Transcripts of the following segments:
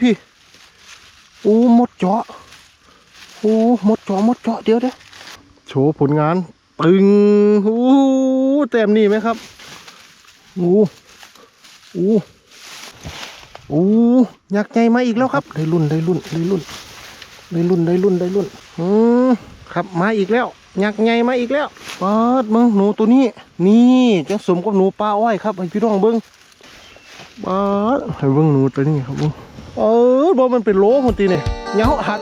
พี่โอ้หมดเจาะโอ้หมดเจาะหมดเจาะเดี๋ยวเดี๋ยวโชว์ผลงาน ตึงโอ้แต้มนี่ไหมครับโอ้โอ้โอ้ยักใหญ่มาอีกแล้วครับ ได้รุ่นได้รุ่นได้รุ่นได้รุ่นได้รุ่นได้รุ่นอืมครับมาอีกแล้วยักษ์ใหญ่มาอีกแล้วปาดมึงหนูตัวนี้ นี่จะสมกับหนูปลาอ้อยครับให้พี่น้องเบิ้งบ้าดให้เบิ่งหนูตัวนี้ครับผม เออบ่มันเป็นโหลคนตีเนี่ยเหงาหา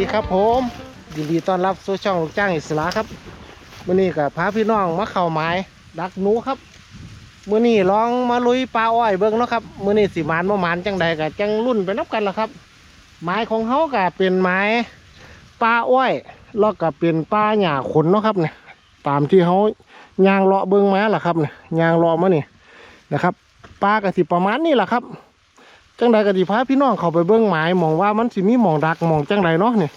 ดีครับผมยินดีต้อนรับสู่ช่องลูกจ้างอิสระครับมื้อนี้กับพาพี่น้องมาเข้าหมายดักหนูครับมื้อนี้ลองมาลุยปลาอ้อยเบิ่งเนาะครับมื้อนี้สิหมานบ่หมานจังใดก็จังรุ่นไปนับกันละครับหมายของเฮาก็เป็นหมายปลาอ้อยแล้วก็เป็นปลาหญ้าขนเนาะครับเนี่ยตามที่เฮายางเลาะเบิ่งมาละครับเนี่ยยางเลาะมานี่นะครับปลาก็สิประมาณนี้ละครับ จังใดก็สิพาพี่น้องเข้าไปเบิ่งหมายมองว่ามันสิมีหมองดักหมองจังใดเนาะนี่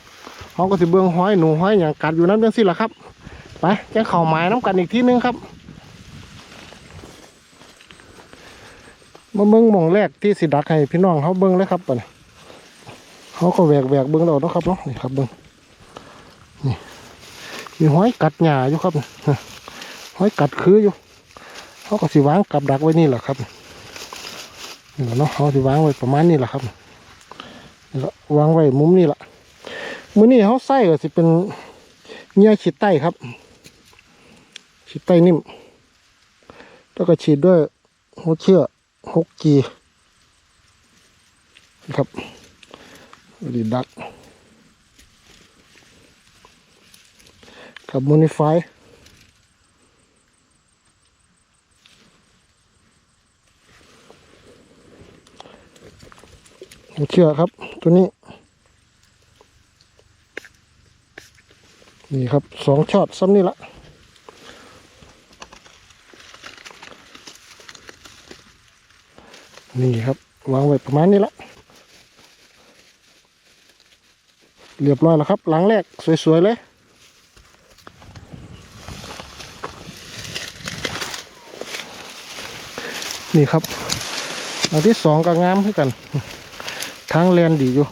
เขาก็สิเบิ่งห้อยหนูห้อยอย่างกัดอยู่นั้นจังสิล่ะครับไปจังเข้าหมายน้กันอีกทีนึงครับมาเบิ่งหมองแรกที่สิดักให้พี่น้องเขาเบิ่งเลยครับปะนี่เขาก็แหวกแหวกเบิ่งเราเนาะครับเนาะนี่ครับเบิ่งนี่มีห้อยกัดหญ้าอยู่ครับห้อยกัดคืออยู่เขาก็สิวางกับดักไว้นี่แหละครับ นี่แหละเนาะเขาที่วางไว้ประมาณนี้แหละครับนี่ละวางไว้มุมนี้ละมือนี้เขาใส่ก็สิเป็นเนื้อฉีดไต้ครับ ฉีดไต้นิ่ม แล้วก็ฉีดด้วยหัวเชื่อหกกีครับดีดักกับมูนิฟาย เชื่อครับ ตัวนี้ นี่ครับสองช็อตซ้ำนี่ละนี่ครับ วางไว้ประมาณนี้ละเรียบร้อยแล้วครับ หลังแรก สวย ๆ เลยนี่ครับหลังที่สองก็งามให้กัน ทางแลนดีอยู่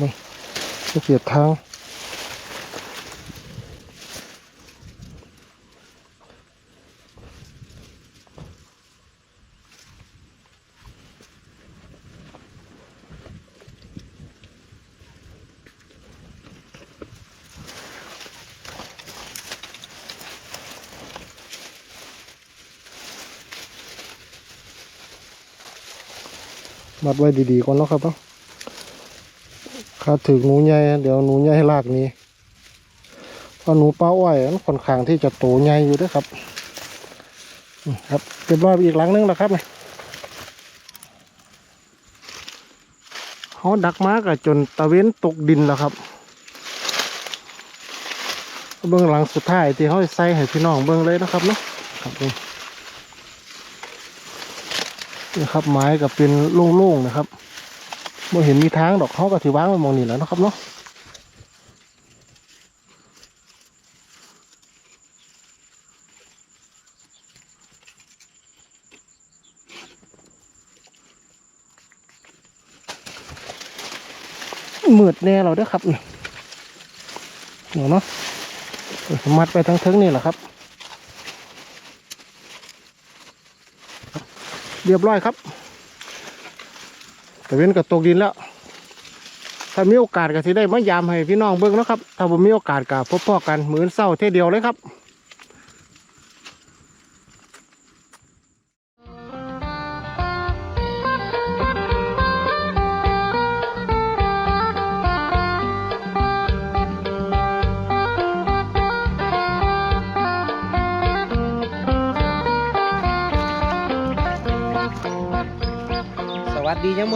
มันจะเกียดทาง มัดไว้ดีๆก่อนเนาะครับเนาะถ้าถึงหนูใหญ่เดี๋ยวหนูใหญ่ลากนี้เพราะหนูเป้าอ้อยมันค่อนข้างที่จะโตใหญ่อยู่ด้วยครับครับเรียบร้อยอีกหลังนึงแล้วครับเนี่ยเขาดักมากับจนตะเว้นตกดินแล้วครับเบื้องหลังสุดท้ายที่เขาใส่ให้พี่น้องเบื้องเลยนะครับเนาะครับ นี่นี่ครับไม้ก็เป็นโล่งๆนะครับเมื่อเห็นมีทางดอกเขาก็ถือวางไว้มองนี่แหล้วนะครับเนาะมืดแน่เราด้อครับนี่เดี๋ยวเนาะมัดไปทั้งเทิงนี่แหละครับ เรียบร้อยครับแต่เว้นกับตกดินแล้ว ถ้ามีโอกาสก็สิได้มายามให้พี่น้องเบิ้งนะครับ ถ้าผมมีโอกาสก็พบพ่อกันเหมือนเศร้าเท่เดียวเลยครับ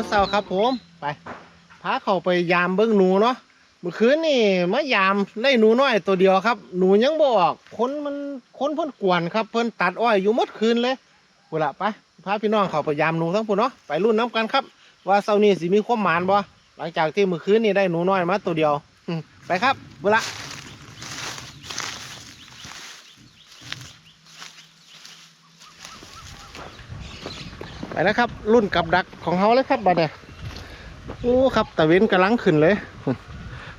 ดียังมื้าครับผมไปพาเขาไปยามเบิ้งหนูเนาะเมื่อคืนนี่มายามได้หนูน้อยตัวเดียวครับ หนูยังบอกคนมันคนเพิ่นกวนครับเพิ่นตัดอ้อยอยู่มดคืนเลยพูละไปพาพี่น้องเขาไปยามหนูทั้งพูนเนาะไปรุ่นน้ำกันครับ ว่าเช้านี้สิมีความหมานบ่หลังจากที่เมื่อคืนนี่ได้หนูน้อยมาตัวเดียวไปครับพูละ แล้วครับ รุ่นกับดักของเขาเลยครับบัดเนี่ยโอ้ครับตะเว้นกำลังขึ้นเลย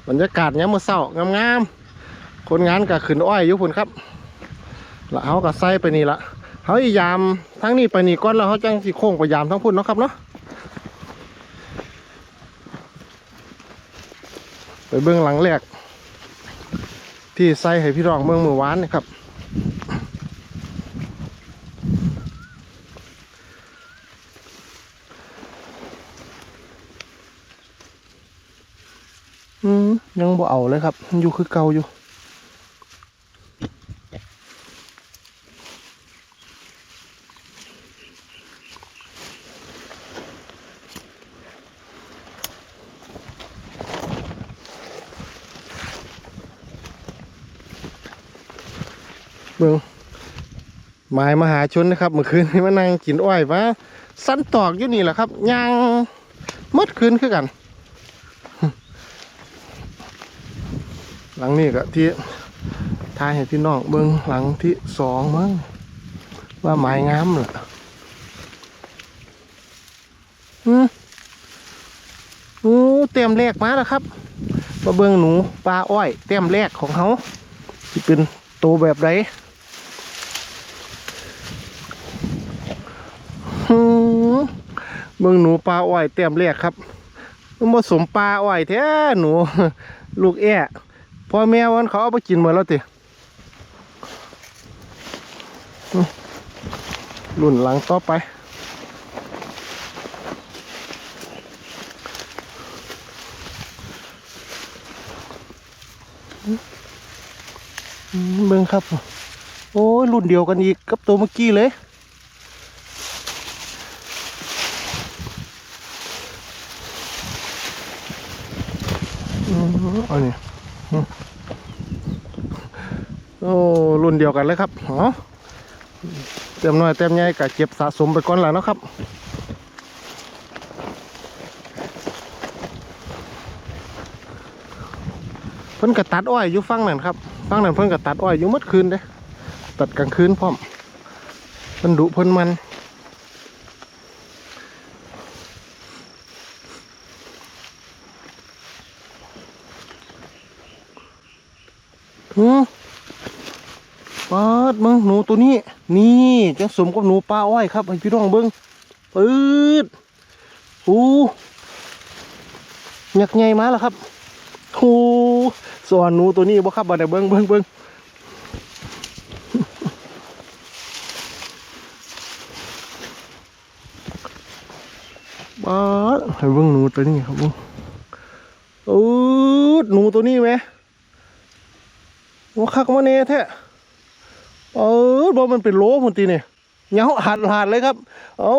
บรรยากาศเนี้ยามมื่อเศร้างามๆคนงานก็ขึ้นอ้อยอยู่พุ่นครับแล้วเขาก็ใส่ไปนี่ละเขาอียามทั้งนี้ไปนี่ก้อนแล้วเขาจังสิโค้งไปยามทั้งพุ่นเนาะครับเนาะไปเบื้องหลังแรก ที่ใส่ให้พี่รองเมืองเมือวานนี่ครับ อืมยังบ่เอาเลยครับ อยู่คือเก่าอยู่ เบิ่งหมายมหาชนนะครับ เมื่อคืนนี้มานั่งกินอ้อยมาสั้นตอกอยู่นี่แหละครับย่างมดคืนคือกัน หลังนี้ก็ที่ทายให้พี่น้องเบิ้งหลังที่สองมั้งว่าไม้งามล่ะอืมโอ้เต็มแรกมาแล้วครับมาเบิ้งหนูปลาอ้อยเต็มแรกของเขาที่เป็นโตวแบบไรอืมเบิ้งหนูปลาอ้อยเต็มแรกครับมันผสมปลาอ้อยแท้หนู ลูกแอ้ พ่อแม่วันเขาเอาไปกินหมดแล้วติรุ่นหลังต่อไปอืมเบิ่งครับ โอ้ยรุ่นเดียวกันอีกกับตัวเมื่อกี้เลยอืมอันนี้ โอ้รุ่นเดียวกันเลยครับอ๋อเต็มน้อยเต็มใหญ่ก็เก็บสะสมไปก่อนแล้วเนาะครับเพิ่นก็ตัดอ้อยอยู่ฟังนั่นครับฟังนั่นเพิ่นก็ตัดอ้อยอยู่เมื่อคืนเด้ตัดกลางคืนพร้อมเพิ่นดุเพิ่นมันหืมปาด มึงหนูตัวนี้ นี่จังสมกับหนูปลาอ้อยครับให้พี่น้องเบิ้งปืดหูยักใหญ่มาแล้วครับโอ้ส่วนหนูตัวนี้บ่ครับบ่ได้เบิ่งเบิ่งเบิ่งบ้าดให้เบิ่งหนูตัวนี้ครับผมโอ้ดหนูตัวนี้ไหมว่าคักมาเน่แท้ เออบ่มันเป็นโหลพุ่นตีเนี่ยเหงาหัดหัดเลยครับ เอา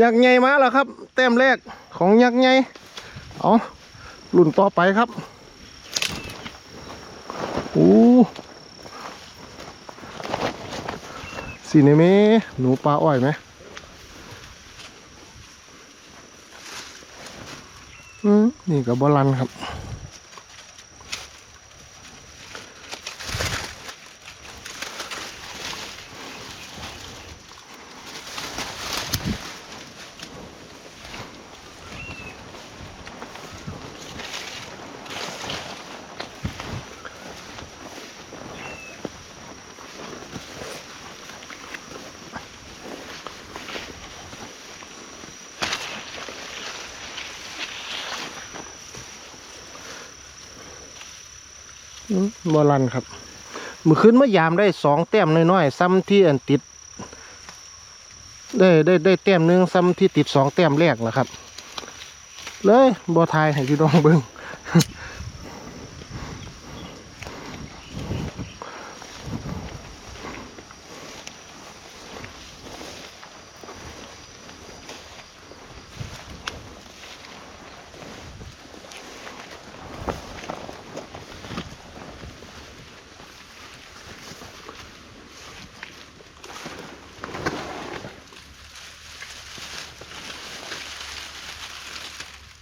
ยักษ์ใหญ่มาแล้วครับ แต้มแรกของยักษ์ใหญ่เอารุ่นต่อไปครับโอ้สีนี่ไหมหนูปลาอ้อยไหมอืมนี่กับบอลันครับ บอลันครับ มือขึ้นมายามได้สองแต้มน้อยๆซ้ำที่อันติด ได้ได้ได้แต้มหนึ่งซ้ำที่ติดสองแต้มแรกแหละครับ เลยบอทายให้พี่น้องเบิ้ง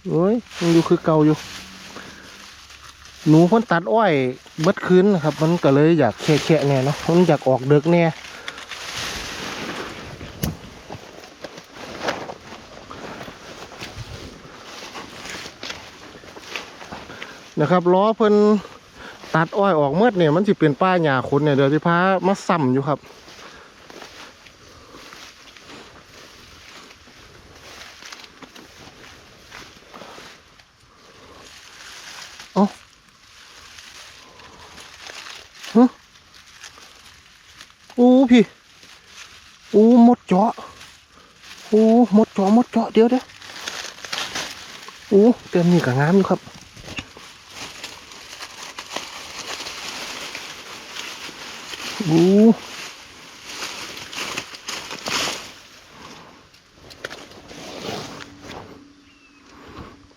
โอ้ยยังอยู่คือเก่าอยู่ หนูพ่นตัดอ้อยเบิดคืนนะครับ มันก็เลยอยากแค่ๆเนี่ยเนาะมันอยากออกเดึกเนี่ยนะครับล้อเพิ่นตัดอ้อยออกเมื่อเนี่ยมันสิเป็นป้าหญ้าคนเนี่ยเดี๋ยวที่พามาซ้ำอยู่ครับ เอาฮะโอ้พี่โอ้หมดเจาะโอ้ห มดจาะหมดจาะเดี๋ยวเดี๋ยวโอ้เต็มนี่กับงามอยู่ครับโอ้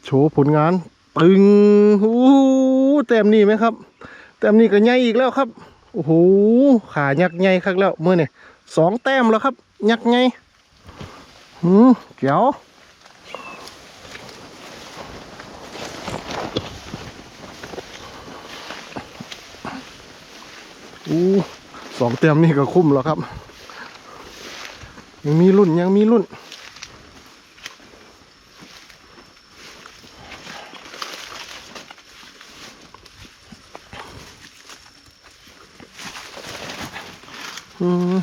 โชว์ผลงาน ตึงโอ้เต็มนี่ไหมครับเต็มนี่ก็ใหญ่อีกแล้วครับโอ้โหขายักษ์ใหญ่ครับแล้วเมื่อนี่สองแต้มแล้วครับ ยักษ์ใหญ่ หืมเจ๋วอู้สองแต้มนี่ก็คุ้มแล้วครับ ยังมีรุ่นยังมีรุ่น อืม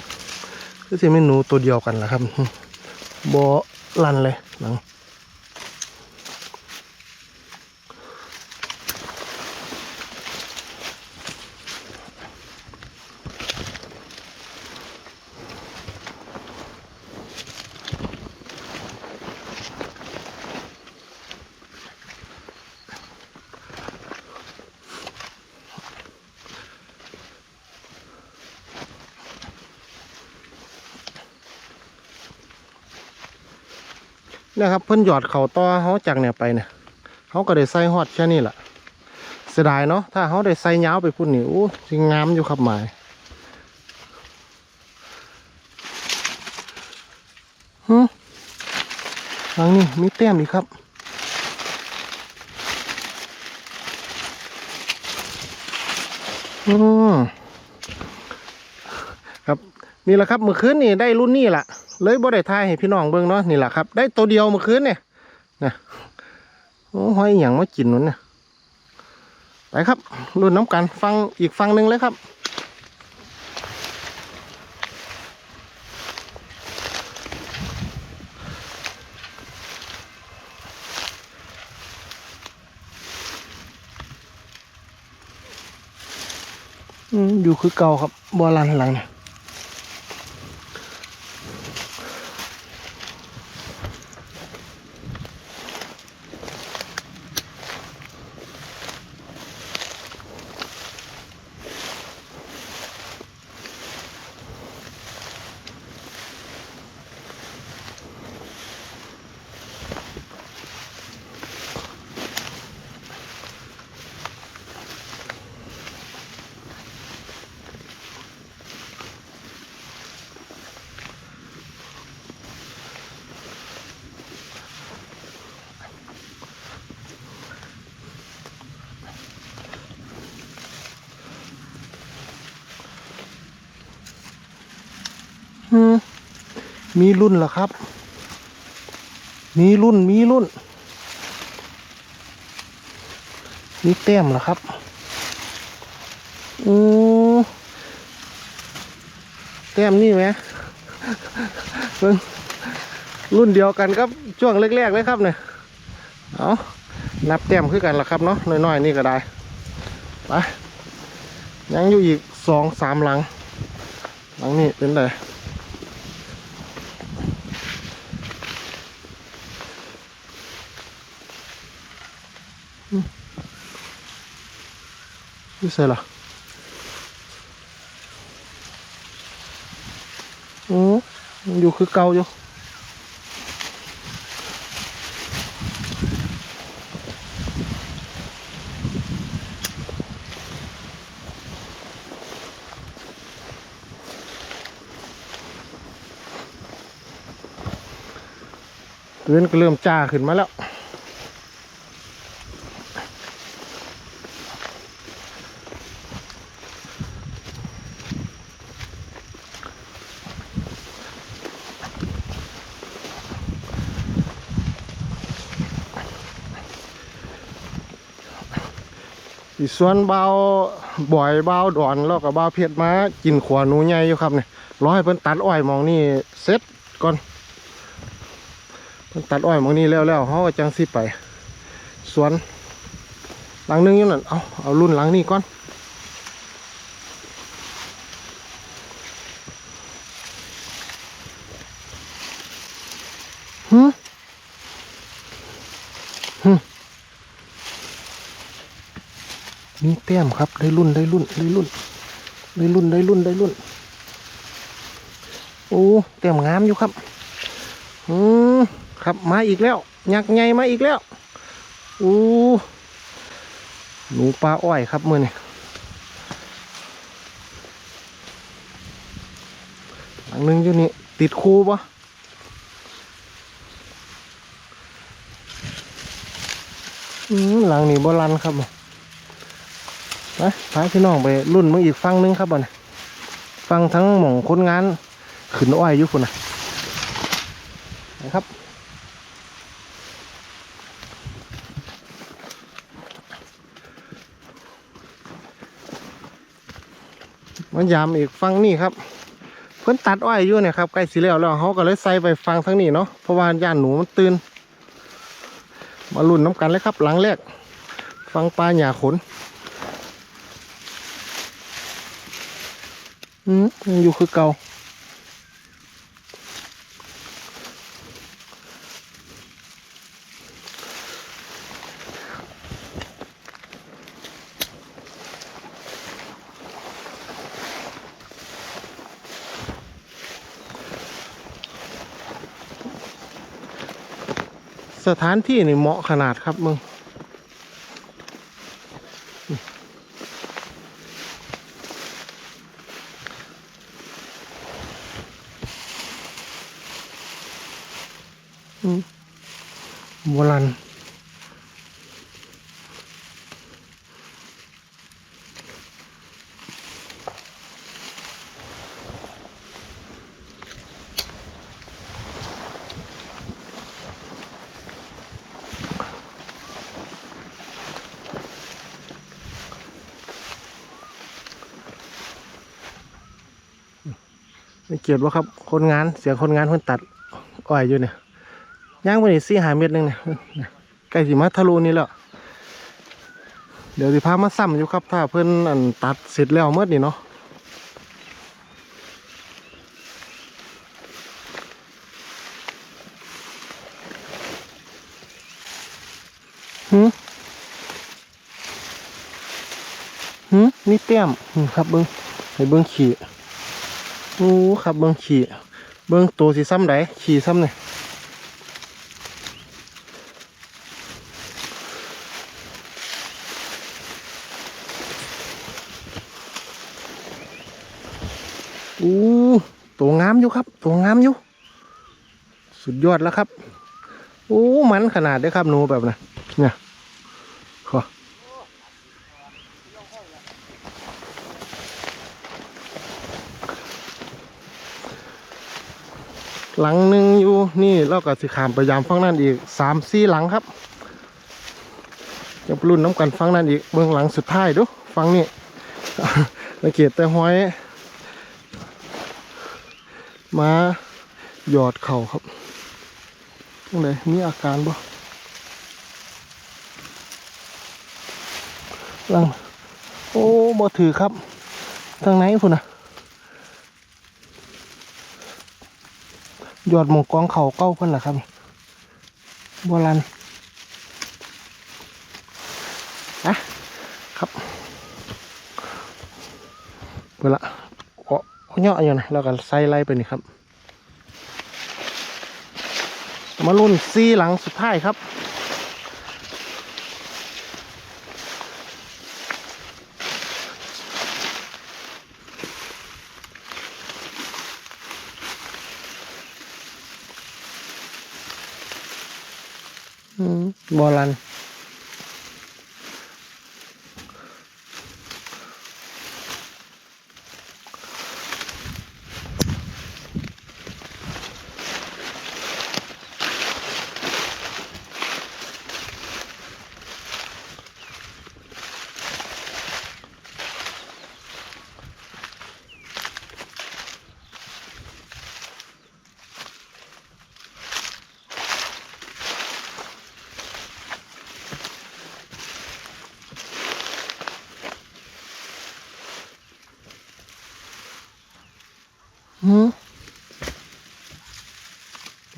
ก็จะเมนูตัวเดียวกันแหละครับ บอลันเลยหนัง นี่ยครับเพิ่นหยอดเข่าต่อเขาจากเนี่ยไปเนี่ยเขาก็ได้ใส่ฮอดแค่นี้แหละเสียดายเนาะถ้าเขาได้ใส่ยาวไปพุ่นนี่โอ้สิงามอยู่ครับหมายฮึทางนี้มีแต้มอีกครับอืมครับนี่แหละครับเมื่อคืนนี่ได้รุ่นนี่แหละ เลยบ่ได้ทายให้พี่น้องเบิ่งเนาะนี่แหละครับ ได้ตัวเดียวเมื่อคืนเนี่ยนะโอ้หอยอย่างมากินนั่นเนี่ยไปครับรุ่นน้ำกันฟังอีกฟังหนึ่งเลยครับอืมอยู่คือเก่าครับบัวลันหลังเนี่ย มีรุ่นเหรอครับ มีรุ่น มีรุ่น มีแต้มเหรอครับ อือแต้มนี่ไหมเบิ่งรุ่นเดียวกันครับ ช่วงแรกๆเลยครับเนี่ย เอานับแต้มคือกันละครับเนาะ น้อยๆนี่ก็ได้ ไป ยังอยู่อีกสองสามหลัง หลังนี้เป็นไง นี่ใส่ละอือยังอยู่คือเก่าอยู่เตือนก็เริ่มจ้าขึ้นมาแล้ว อีส่วนเบาบ่อยเบาดอนแล้วกับเบาเพชรมากินขวานูใหญ่อยู่ครับเนี่ยรอให้เพิ่นตัดอ้อยมองนี่เสร็จก่อนเพิ่นตัดอ้อยมองนี่แล้วแล้วเขาก็จังสิไปสวนหลังนึงอยู่นั่นเอาเอารุ่นหลังนี้ก่อน มีแต้มครับ ได้รุ่นได้รุ่นได้รุ่นได้รุ่นได้รุ่นได้รุ่น โอ้แต้มงามอยู่ครับอืมครับมาอีกแล้วยักษ์ใหญ่มาอีกแล้วโอ้หนูปลาอ้อยครับมือนี่หลังหนึงอยู่นี่ติดคูปะอืมหลังนี้โบรันครับ ไปพาพี่น้องไปรุ่นมึงอีกฟังหนึงครับบ่เนี่ยฟังทั้งหม่องคนงานขึ้นอ้อยอยู่คุณนะนะครับมันยามอีกฟังนี่ครับ เพิ่นตัดอ้อยอยู่เนี่ยครับใกล้สิแล้วแล้วเขาก็เลยใส่ไปฟังทั้งนี้เนาะเพราะว่าย่านหนูมันตื่นมาลุ่นน้ำกันเลยครับ หลังแรกฟังปลาหยาขนอืม ยังอยู่คือเก่าสถานที่นี่เหมาะขนาดครับมึง โบราณไม่เกียดว่าครับ คนงานเสียงคนงานเพิ่นตัดอ้อยอยู่เนี่ย ย่างไปนี่สี่หาเม็ดหนึงเนี่ยใกล้สิมาทะลุนี่แล้ว เดี๋ยวสิพามาซ้ำอยู่ครับ ถ้าเพิ่นอันตัดเสร็จแล้วเมื่อนี่เนาะหืมหืมนี่เตี้ยมครับเบิ้งให้เบิ้งขี่โอ้ครับเบิ้งขี่เบิ้งตัวสีซ้ำไดขี่ซ้ำเนี่ย อู้ตัวงามอยู่ครับ ตัวงามอยู่ สุดยอดแล้วครับ โอ้มันขนาดได้ครับหนูแบบนะเนี่ยขอหลังหนึ่งอยู่นี่เราก็สิขามไปยามฟังนั่นอีกสามสี่หลังครับจะรุ่นน้ำกันฟังนั่นอีกเบื้องหลังสุดท้ายดูฟังนี่สังเกตแต่ห้อย มาหยอดเข่าครับตรงไหนมีอาการบ่ลังโอ้บ่ถือครับทางไหนพุ่นนะหยอดหมองกองเข่าเก้าเพิ่นล่ะครับบัวลันนะครับเวลา เอาเอาเนาะอยู่นะแล้วก็ใส่ไล่ไปนี่ครับ มารุ่นซีหลังสุดท้ายครับอืมบอลัน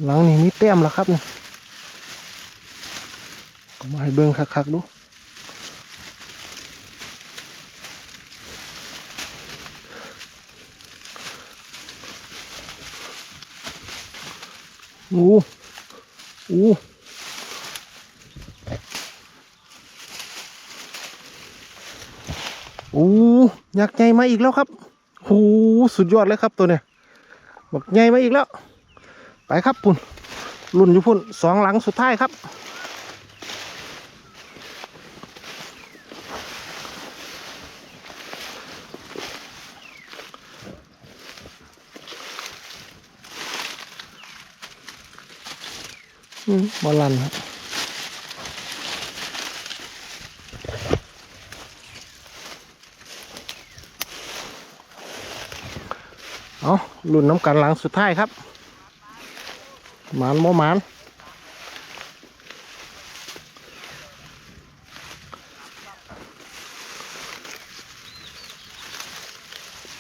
หลังนี้มีแต้มแล้วครับนี่เอามาให้เบิ่งคักๆดูอู้อู้อู้ยักษ์ใหญ่มาอีกแล้วครับหูสุดยอดเลยครับตัวเนี้ย บักใหญ่มาอีกแล้ว ไปครับพุ่นรุ่นอยู่พุ่นสองหลังสุดท้ายครับบอลันครับเอา รุ่นน้ำกันหลังสุดท้ายครับหมานโมหมาน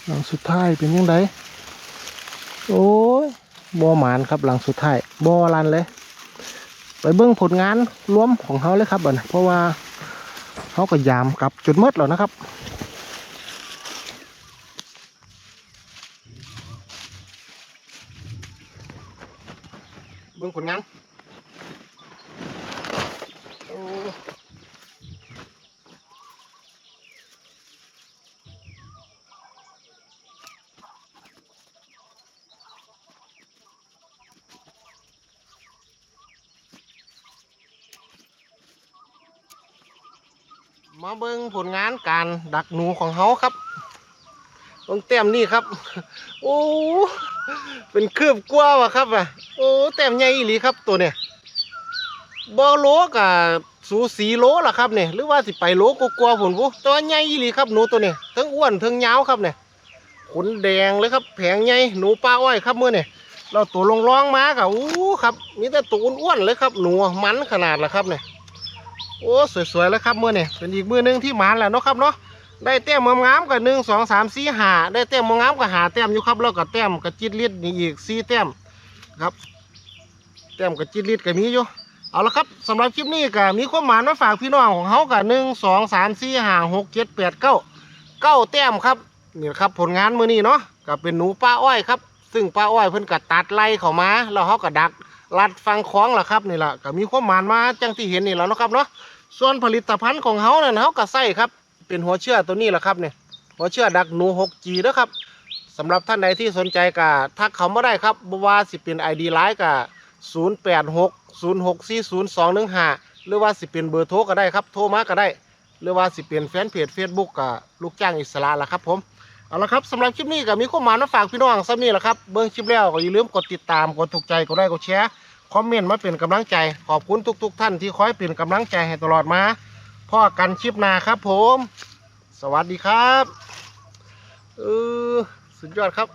หลังสุดท้ายเป็นยังไงโอ้ยบอหมานครับหลังสุดท้ายบอลันเลย ไปเบิ่งผลงานรวมของเขาเลยครับบัดนี้เพราะว่าเขาก็ยามกลับจุดหมดแล้วนะครับ เบิ่ง ผลงานมาเบิ่งผลงานการดักหนูของเขาครับตรงแต้มนี่ครับ โอ้ เป็นคืบกว้าวะครับอะโอ้แต้มใหญ่อีหลีครับตัวเนี่ยบอโลกับสูสีโลล่ะครับเนี่ยหรือว่าสิไปโลกกลัวาๆผุนบุตัวใหญ่อีหลีครับหนูตัวเนี่ยทั้งอ้วนทั้งยาวครับเนี่ยขนแดงเลยครับแผงใหญ่หนูปลาอ้อยครับเมื่อเนี่ยเราตัวลงร้องๆมากับอู้ครับมีแต่ตัวอ้วนๆเลยครับหนูมันขนาดละครับเนี่ยโอ้สวยๆเลยครับเมื่อเนี่ยเป็นอีกมือหนึงที่มันแหละเนาะครับเนาะ ได้แต้มงามๆกับหนึ่งสองสามสี่หาได้แต้มงามกับหาแต้มอยู่ครับแล้วก็แต้มกับจิตลิดนี่อีกสี่แต้มครับแต้มกับจิตลิดก็มีอยู่เอาละครับสำหรับคลิปนี้ก็มีความหมายมาฝากพี่น้องของเขากับหนึ่งสองสามสี่ห้าหกเจ็ดแปดเก้าเก้าแต้มครับนี่ครับผลงานมือนี้เนาะก็เป็นหนูป้าอ้อยครับ ซึ่งป้าอ้อยเพิ่นก็ตัดไล่เข้ามาแล้วเขาก็ดักลัดฟังคล้องล่ะครับนี่แหละก็มีความหมายมาจังที่เห็นนี่แหล้วนะครับเนาะส่วนผลิตภัณฑ์ของเขาเนี่ยเขาก็ใส่ครับ เป็นหัวเชื่อตัวนี้แหละครับเนี่ยหัวเชื่อดักหนู 6G นะครับสำหรับท่านใดที่สนใจก็ทักเขามาได้ครับบว่าสิเป็น ID ไลน์ก็086 0640215หรือว่าสิเป็นเบอร์โทรก็ได้ครับโทรมาก็ได้ หรือว่าสิเป็นแฟนเพจ Facebook กับลูกจ้างอิสระละครับผมเอาละครับสำหรับคลิปนี้ก็มีข้อมูลมาฝากพี่น้องซ้ำนี่แหละครับเบิ้งคลิปแล้วก็อย่าลืมกดติดตามกดถูกใจกดไลค์กดแชร์คอมเมนต์มาเป็นกำลังใจ ขอบคุณทุก ๆ ท่านที่คอยเป็นกำลังใจให้ตลอดมา พ่อกันคลิปหน้าครับผม สวัสดีครับเออสุดยอดครับ